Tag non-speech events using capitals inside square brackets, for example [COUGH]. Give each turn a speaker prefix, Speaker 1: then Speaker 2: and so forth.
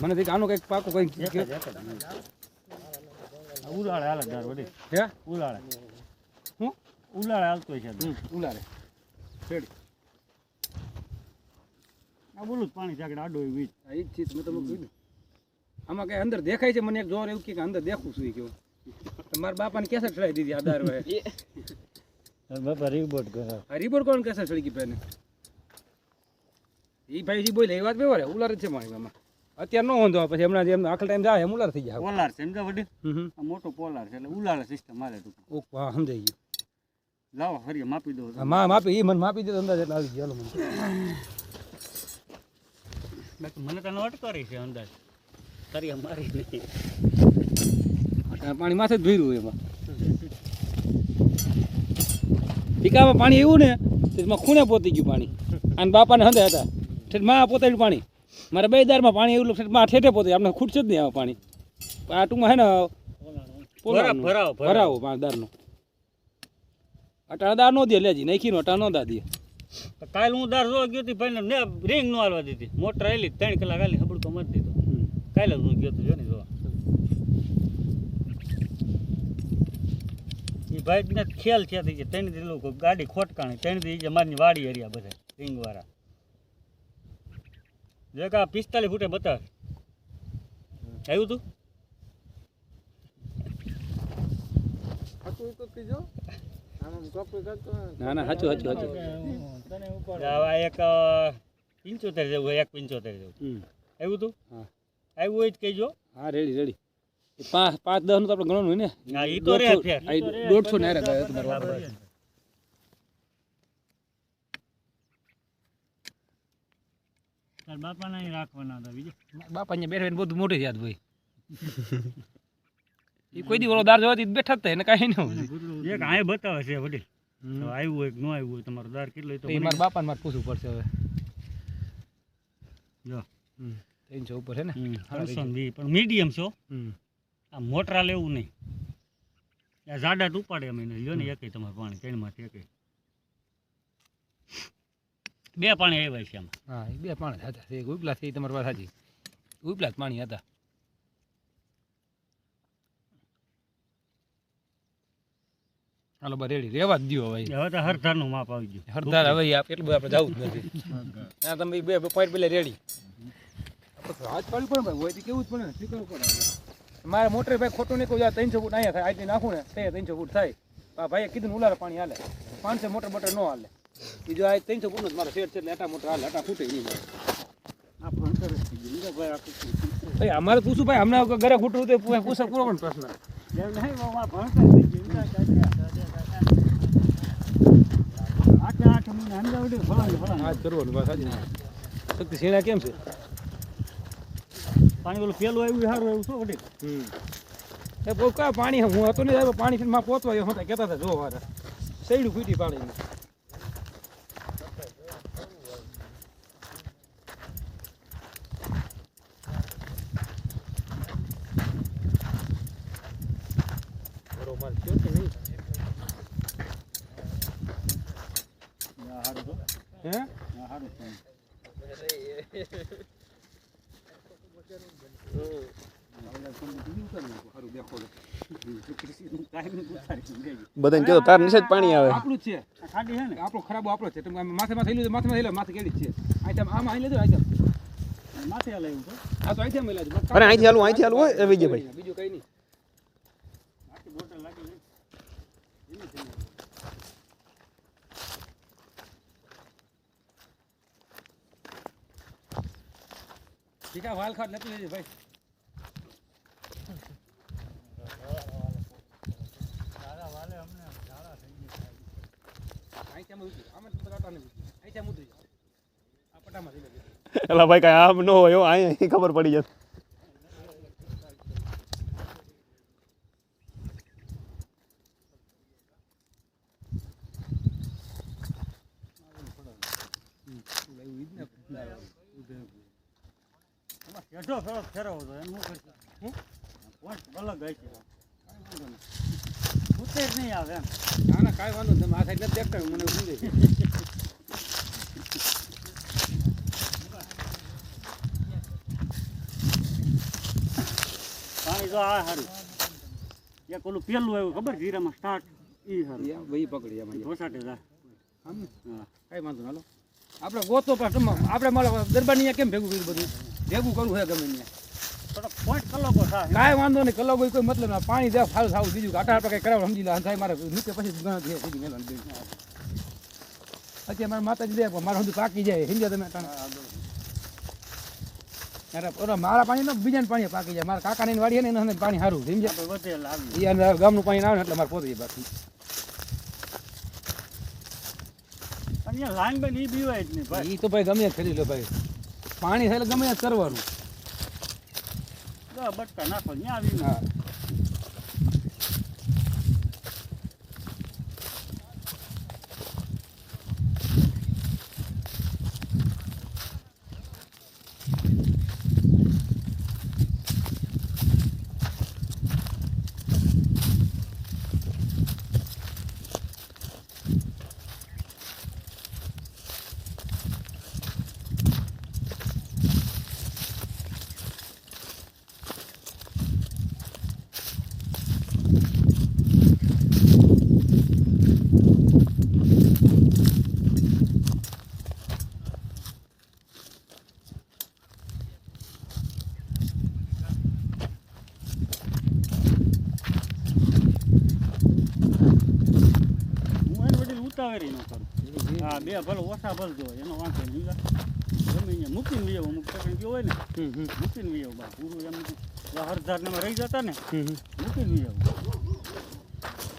Speaker 1: મને કંઈક આનું કંઈક પાકું કંઈક
Speaker 2: ઉલાળે હાલે દાર વડી
Speaker 1: હે?
Speaker 2: ઉલાળે.
Speaker 1: હું?
Speaker 2: ઉલાળે હાલતો છે
Speaker 1: ઉલાળે.
Speaker 2: આ બોલું પાણી ચાકડે આડો એ વીજ.
Speaker 1: આ જ ચીજ મેં તમને કીધું આમાં કઈ અંદર દેખાય છે? મને એક જોર એવું કે અંદર દેખું છું કેવું. મારા બાપાને કેસર ચડાવી દીધી આ દાર [LAUGHS] હોય
Speaker 2: બાપા રીબોટ કરે.
Speaker 1: રિપોર્ટ કોણ કેસર ચડી ગઈ પેને એ ભાઈ બોલે એ વાત વ્યવહાર. ઉલાર જ છે મારી આમાં અત્યારે નો વાંધો પછી હમણાં જેમ આખલ ટાઈમ જાય એમ ઉલાર થઈ જાય.
Speaker 2: પોલાર છે સમજા વડી? મોટો પોલાર છે એટલે ઉલાર સિસ્ટમ મારે ટૂંકમાં.
Speaker 1: ઓકે હા સમજાઈ ગયું.
Speaker 2: લાવો હરી માપી દો
Speaker 1: મા માપી એ મને માપી દીધો અંદાજ એટલે આવી ગયો. હાલો મને.
Speaker 2: મને તને અટકારી છે અંદાજ. કરી મારી નહીં.
Speaker 1: પાણી માથે જ ભર્યું એમાં. ટીકામાં પાણી એવું ને એમાં ખૂણે પોતી ગયું પાણી. અને બાપાને હંદે હતા. મા માં પોતાડ્યું પાણી. મારા બે દારમાં પાણી એવું માં ઠેઠે પોતે આપણે ખૂટશે જ નહીં આવે પાણી. આ ટૂંકમાં હે ને
Speaker 2: ભરાવો, ભરાવો.
Speaker 1: પાંચ દારનો. અટાણા દાર નો દે લેજી નાખી નો અટાણા નો દા દે.
Speaker 2: તો કાલ હું દાર જોવા ગયો હતી ભાઈને ને રિંગ નો હાલવા દીધી. મોટર આવેલી ત્રણ કલાક આલી હબડકો મારી દીધો. કાલે હું ગયો હતો જો ને જોવા. એ ભાઈ ને ખ્યાલ છે ત્રણ દી લોકો ગાડી ખોટકાણી ત્રણ દી મારી વાડી એરિયા બધા રિંગ વાળા. જે કા પિસ્તાલીસ ફૂટે બતાવે. આવ્યું તું?
Speaker 1: ના ના સાચું સાચું સાચું.
Speaker 2: એક પંચોતેર જેવું એક પંચોતેર જેવું.
Speaker 1: હમ.
Speaker 2: આવ્યું તું?
Speaker 1: હા.
Speaker 2: આવ્યું હોય જ કહેજો.
Speaker 1: હા રેડી રેડી. પાંચ પાંચ દસનું તો આપણે ગણવાનું હોય ને?
Speaker 2: હા તો રે
Speaker 1: દોઢસો- ને તમારો.
Speaker 2: તાર બાપા નહીં રાખવાના હતા બીજું?
Speaker 1: બાપા અહીંયા બેઠા બધું મોટી યાદ હોય. એ કોઈ દી ઓલો દાર જોવાથી બેઠા જ હતા એને કાંઈ ન હોય.
Speaker 2: એક આય બતાવે છે વડીલ. આવ્યું હોય કે ન આવ્યું હોય તમારો દાર કેટલો તો
Speaker 1: મારા બાપાને મારે પૂછવું પડશે હવે.
Speaker 2: જો.
Speaker 1: ત્રણસો ઉપર છે ને?
Speaker 2: પણ મીડિયમ છો. આ મોટરા લેવું નહીં. આ જાડા ઉપાડે અમે લ્યો ને એકે તમારે પાણી ત્રણમાંથી એકે બે પાણી આવ્યા છે આમાં
Speaker 1: હા એ બે પાણી હતા. એક ઉપલા થઈ તમારી પાસે સાચી ઉપલા જ પાણી હતા. હાલો રેડી. રેવા જ દો હવે.
Speaker 2: હવે તો હરધારનું માપ આવી ગયું.
Speaker 1: હરદાર હવે એટલું બધું આપણે જવું જ નથી. તમે બે પોઈન્ટ પેલા રેડી. હાથ પાડવું પણ ભાઈ હોય તો કેવું જ પડે સ્વીકારવું પડે મારે મોટર ભાઈ ખોટું નહીં કહું ત્રણસો ફૂટ અહીંયા થાય. આજથી નાખું ને તે ત્રણસો ફૂટ થાય. ભાઈએ કીધું ઉલારે પાણી હાલે. પાંચસો મોટર મોટર ન હાલે. એ જો આ ત્રણસો જ મારે શેર છે એટલે આટા મોટા હાલે આટા ફૂટે નહીં
Speaker 2: ભાઈ
Speaker 1: અમારે પૂછું ભાઈ હમણાં ઘરે ખૂટવું તો પૂછે પૂરો પણ પ્રશ્ન શક્તિ શેણા કેમ છે?
Speaker 2: પાણી ઓલું પેલું આવ્યું સારું એવું શું
Speaker 1: હમ. એ બહુ કા પાણી હું હતો ને પાણી માં પહોંચવા એ હતા કહેતા હતા જો વારે. સૈડું ફૂટી પાણીનું. બરોબર થયો કે નહીં? હે?
Speaker 2: સારું.
Speaker 3: બધાને તાર જ પાણી આવે.
Speaker 1: આપણું જ છે.
Speaker 2: આ ખાડી છે ને
Speaker 1: આપણો ખરાબ આપણો છે. તમે માથે માથે થયેલું માથે થયેલું માથે કેડી છે. આઈટમ આમાં અહીં લેજો આઈટમ
Speaker 2: માથે
Speaker 1: આ તો આઈટમ લેજો.
Speaker 3: અરે અહીંથી હાલું અહીંથી હાલું હોય વિજયભાઈ
Speaker 1: બીજું કઈ નહીં
Speaker 2: આખી બોટલ લાગી ગઈ.
Speaker 1: ઠીકા વાલ ખાટ લેતું લેજો ભાઈ આઈટમ ઉતરી આમાં તો બટાટા નહીં ઉતરી આઈટમ ઉતરી આ પટામાં થઈ લેજો.
Speaker 3: એલા ભાઈ કાંઈ આમ ન હોય અહીં અહીં ખબર પડી જશે
Speaker 2: એમાં હેઠો થોડોક ફેરવો તો એમ શું કરશે હું? પોઈન્ટ અલગ હશે ઉતેર નહીં આવે એમ.
Speaker 1: ના ના કાંઈ વાંધો તમે આ સાઈડ નથી દેખતા મને સમજાય છે.
Speaker 2: ઈ જો આ હારું. એક ઓલું પેલું આવ્યું ખબર? જીરામાં સ્ટાર્ટ. ઈ હારું.
Speaker 1: એમ ભાઈ પકડી એમ.
Speaker 2: ઢોસાટે જા.
Speaker 1: આમ કાંઈ વાંધો ના હાલો. આપણે ગોતો પણ આપણે મારો ગરબાની કેમ ભેગું કર્યું બધું? ભેગું કરવું હોય ગમે
Speaker 2: ને
Speaker 1: કાંઈ વાંધો નહીં કલાકો કોઈ મતલબ ના પાણી દે ફાલ થાવું બીજું આટા આટા કંઈ કરાવ સમજી લે સાહેબ મારે નીચે પછી ઘણા સીધી પછી મારા માતાજી દે પણ મારા બધું પાકી જાય સમજ્યા તમે? અરે મારા પાણી ને બીજાને પાણી પાકી જાય. મારા કાકાની વાડી ને એને પાણી સારું સમજ્યા? ગામનું પાણી આવે ને એટલે મારે પોતે બાકી.
Speaker 2: અહીંયા લાઈન બેન એ બીવાય જ નહીં ભાઈ.
Speaker 1: એ તો ભાઈ ગમે ખરી લો ભાઈ. પાણી થાય એટલે ગમે કરવાનું.
Speaker 2: બટકા નાખો ત્યાં આવી
Speaker 1: હા
Speaker 2: હું એને બધી ઉતાવળી ન કરું. હા બે ભલે ઓછા ભરજો એનો વાંધો નહીં. ગમે અહીંયા મૂકીને લઈ આવો અમુક ટકડી ગયો હોય ને મૂકીને લઈ આવો બા. પૂરું એમ હરધારને રહી જતા ને. મૂકીને લઈ આવો.